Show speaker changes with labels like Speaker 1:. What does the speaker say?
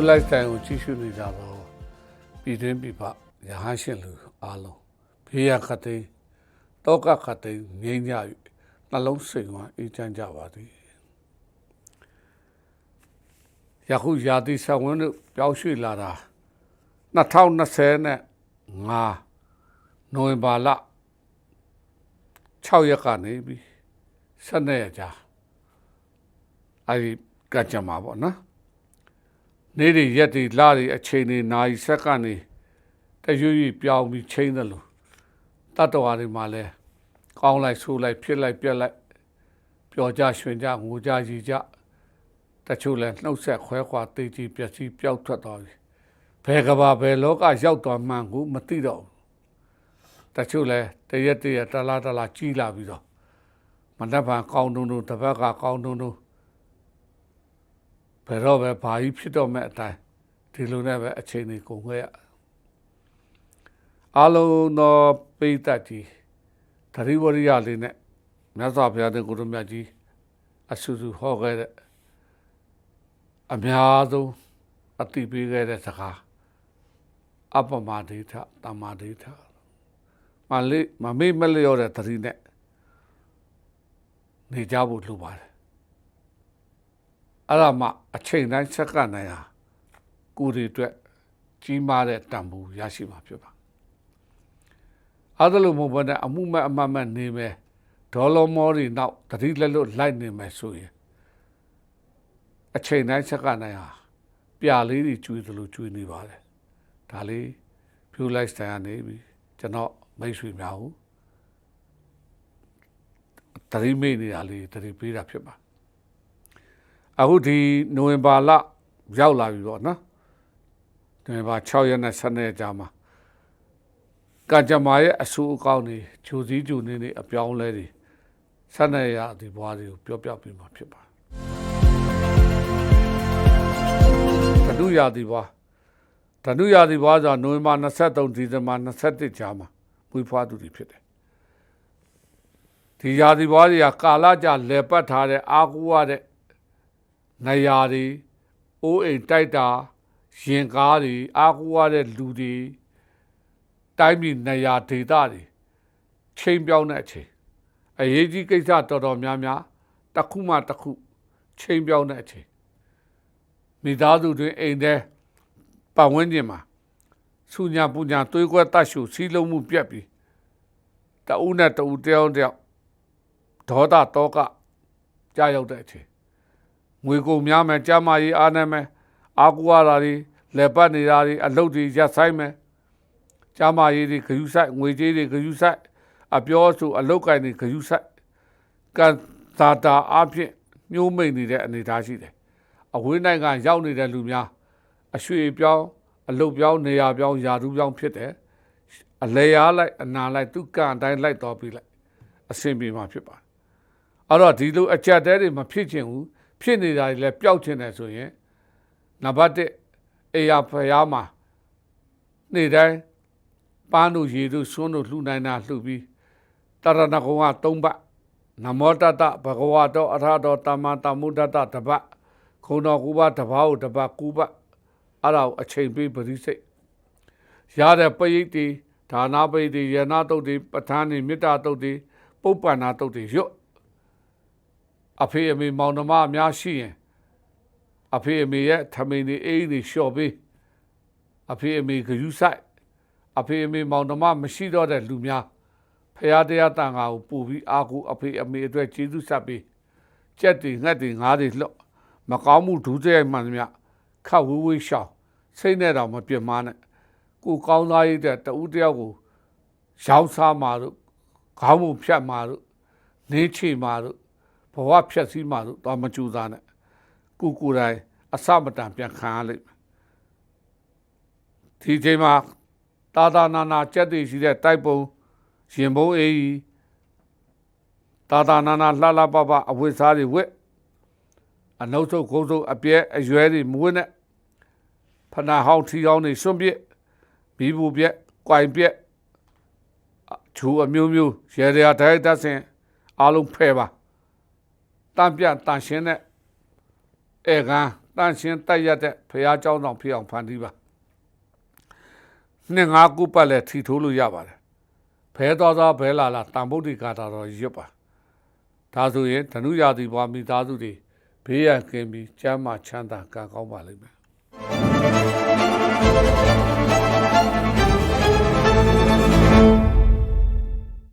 Speaker 1: ရိုးလိုက်တိုင်ကိုကြည့်ရှုနေကြတော့ပြည်တွင်းပြည်ပရဟန်းရှင်လူအားလုံးဘေးရခတ်သိမ်းတောကခတ်သိမ်းငြိမ်းကြ၍နှလုံးစိမ်ဝမ်းအေးချမ်းကြပါသည်ယခုရာသီဆဝင်းတို့ပြောင်းရွှေ့လာတာ2020နဲ့5နိုဝင်ဘာလ6ရက်ကနေပြီး12ရက်ကြာအဲဒီကကြမှာပေါ့နော် နေ့တွေရက်တွေလတွေအချိန်တွေနာရီစက္ကန့်တွေတရွေ့ရွေ့ပြောင်းပြီးချိန်တယ်လို့တတ္တဝါတွေမှာလဲကောင်းလိုက်ဆိုးလိုက်ဖြစ်လိုက်ပြက်လိုက်ပျော်ကြရွှင်ကြငိုကြရည်ကြတချို့လဲနှုတ်ဆက်ခွဲခွာတေးကြီးပျက်စီးပျောက်ထွက်သွားပြီဘယ်ကဘာဘယ်လောကရောက်သွားမှန်းကိုမသိတော့ဘူးတချို့လဲတရက်တရက်တလားတလားကြီးလာပြီးတော့မနှက်ဖန်ကောင်းတုံတုံတစ်ဘက်ကကောင်းတုံတုံ ဘယ်တော့ပဲဘာကြီးဖြစ်တော့မဲ့အတိုင်းဒီလိုနဲ့ပဲအချိန်တွေကုန်ခဲ့ရအလုံးသောပိဋကတ်ကြီးသတိဝရိယလေးနဲ့မြတ်စွာဘုရားတဲ့ကိုရမြတ်ကြီးအဆူဆူဟောခဲ့တဲ့အများဆုံးအတိပေးခဲ့တဲ့စကားအပမဒိဋ္ဌတမ္မာဒိဋ္ဌမလေးမမေ့မလျော့တဲ့သတိနဲ့နေကြဖို့လိုပါတယ် အဲ့ဒါမှအချိန်တိုင်းစက္ကန့်တိုင်းဟာကိုယ်တွေအတွက်ကြီးမားတဲ့တန်ဖိုးရရှိမှာဖြစ်ပါအဲ့ဒါလို့မဟုတ်ဘဲနဲ့အမှုမဲ့အမှတ်မဲ့နေမယ်ဒေါ်လာမောတွေနောက်တတိလက်လွတ်လိုက်နေမယ်ဆိုရင်အချိန်တိုင်းစက္ကန့်တိုင်းဟာပြာလေးတွေကျွေးသလိုကျွေးနေပါတယ်ဒါလေးဖြူလိုက်စတိုင်ကနေပြီကျွန်တော်မိတ်ဆွေများဟုတတိမိတ်နေတာလေးတတိပေးတာဖြစ်ပါ အခုဒီနိုဝင်ဘာလရောက်လာပြီပေါ့နော်နိုဝင်ဘာ6ရက်နဲ့7ရက်ကြာမှာကကြမ္မာရဲ့အဆူအကောင်းတွေဂျိုစည်းဂျိုနေနေအပြောင်းလဲတွေ7ရက်ရဒီဘွားတွေကိုပြောပြပြမှာဖြစ်ပါတယ်ဓနုရာဒီဘွားဓနုရာဒီဘွားဆိုနိုဝင်ဘာ23ဒီဇင်ဘာ21ကြာမှာမွေးဖွားသူတွေဖြစ်တယ်ဒီရာဒီဘွားတွေကကာလကြာလဲပတ်ထားတဲ့အာကူရတဲ့ နေရာတွေအိုးအိမ်တိုက်တာရင်ကားတွေအားကိုးရတဲ့လူတွေတိုင်းပြည်နေရာဒေသတွေချိန်ပြောင်းတဲ့အချိန်အရေးကြီးကိစ္စတော်တော်များများတစ်ခုမှတစ်ခုချိန်ပြောင်းတဲ့အချိန်မိသားစုတွင်အိမ်ထဲပတ်ဝန်းကျင်မှာဆူညာပူညာတွေးခွဲတတ်ရှုစီးလုံးမှုပြက်ပြီးတအုပ်နဲ့တအုပ်တယောက်တယောက်ဒေါသတောကကြာရောက်တဲ့အချိန် ငွေကုန်များမယ်ကြမ်းမာရေးအားနေမယ်အာကူရတာတွေလက်ပတ်နေတာတွေအလုတ်တွေရက်ဆိုင်မယ်ကြမ်းမာရေးတွေဂယူဆိုင်ငွေကြေးတွေဂယူဆိုင်အပြောဆိုအလုတ်ကင်တွေဂယူဆိုင်ကန်သာတာအဖြစ်မျိုးမိတ်နေတဲ့အနေအထားရှိတယ်အဝေးနိုင်ငံရောက်နေတဲ့လူများအရွှေပြောင်းအလုတ်ပြောင်းနေရာပြောင်းယာတူးပြောင်းဖြစ်တယ်အလေရားလိုက်အနာလိုက်သူကန်တိုင်းလိုက်တော်ပြီးလိုက်အဆင်ပြေမှာဖြစ်ပါတယ်အဲ့တော့ဒီလိုအကြက်တဲတွေမဖြစ်ချင်ဘူး ဖြစ်နေတာတွေလည်းပျောက်ချင်တယ်ဆိုရင်နံပါတ်1အေယာဖယားမှာနေ့တိုင်းပန်းတို့ရေတို့ဆွန်းတို့လှူနိုင်တာလှူပြီးတရဏဂုံက3ပတ်နမောတတဘဂဝတောအရဟတောတမ္မာတမ္မုဒတတပတ်ခုံတော်ကူပါတပါးကိုတပတ်ကူပတ်အဲ့ဒါကိုအချိန်ပေးပရိစိတ်ရတဲ့ပရိတ်တီဒါနာပရိတ်တီယနာတုတ်တီပဋ္ဌာန်းနေမေတ္တာတုတ်တီပုပ္ပန္နာတုတ်တီရွတ် အဖေအမေမောင်နှမအများရှိရင်အဖေအမေရဲ့ထမိန်တွေအိမ်တွေလျှော့ပေးအဖေအမေဂယူဆိုင်အဖေအမေမောင်နှမမရှိတော့တဲ့လူများဖရာတရားတန်ခါကိုပို့ပြီးအာကိုအဖေအမေအတွက်ကျေးဇူးဆက်ပေးကြက်တွေငှက်တွေငါးတွေလှော့မကောင်းမှုဒုစရိုက်မှန်သမျှခတ်ဝေးဝေးရှောင်စိတ်နဲ့တော့မပြတ်မနဲ့ကိုကောင်းသားရတဲ့တဦးတယောက်ကိုရောင်းစားမှာတို့ခေါင်းမှုဖြတ်မှာတို့နေချေမှာတို့ဘ ဝဖြတ်စည်းမှလို့တော့မကြူစားနဲ့ကိုကိုယ်တိုင်အစမတန်ပြန်ခံရလိမ့်မယ်ဒီချိန်မှာတာတာနာနာကြက်တည်ရှိတဲ့တိုက်ပုံရင်ဘုံအေးကြီးတာတာနာနာလှလှပပအဝတ်စားတွေဝတ်အနှုတ်ဆုပ်ခုံးဆုပ်အပြဲအရွယ်တွေမွေးနဲ့ဖနာဟောင်းထီဟောင်းတွေစွန့်ပြစ်ဘီဘူးပြက်၊ကွိုင်ပြက်ဂျူအမျိုးမျိုးရေရတိုင်းတက်ဆင်အားလုံးဖဲပါ တန့်ပြန့်တန့်ရှင်းတဲ့ဧကန်တ တန့်ရှင်းတက်ရက်တဲ့ဖရာเจ้าဆောင်ဖြစ်အောင်ဖန်တီးပါနှစ်ငါးခုပတ်လဲထီထိုးလို့ရပါတယ်ဘဲတော်သောဘဲလာလာတန်ဗုဒ္ဓဂါတာတော်ရွတ်ပါဒါဆိုရင်ဓနုရာသီဘွားမိသားစုတွေဘေးရန်ကင်းပြီးကျမ်းမာချမ်းသာကံကောင်းပါလိမ့်မယ်